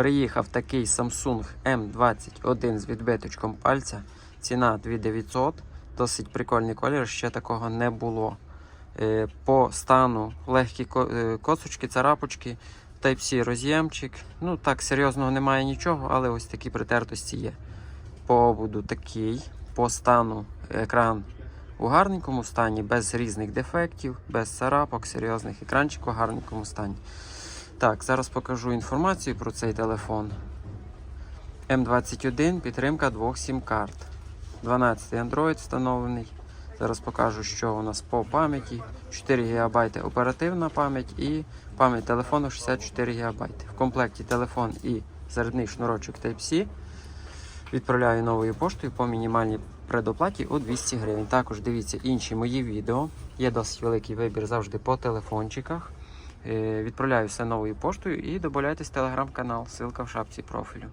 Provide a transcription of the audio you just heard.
Приїхав такий Samsung M21 з відбиточком пальця. Ціна 2900. Досить прикольний колір, ще такого не було. Е, По стану легкі е, косочки, царапочки, Type-C роз'ємчик. Ну так, серйозного немає нічого, але ось такі притертості є. По ободу такий. По стану екран у гарненькому стані, без різних дефектів, без царапок, серйозних екранчик у гарненькому стані. Так, зараз покажу інформацію про цей телефон. М21 підтримка двох сім-карт. 12 Android встановлений. Зараз покажу, що у нас по пам'яті. 4 ГБ оперативна пам'ять і пам'ять телефону 64 ГБ. В комплекті телефон і зарядний шнурочок Type-C. Відправляю новою поштою по мінімальній предоплаті у 200 гривень. Також дивіться інші мої відео. Є досить великий вибір завжди по телефончиках. Е, Відправляю все новою поштою і додайтесь в телеграм-канал. Ссылка в шапці профілю.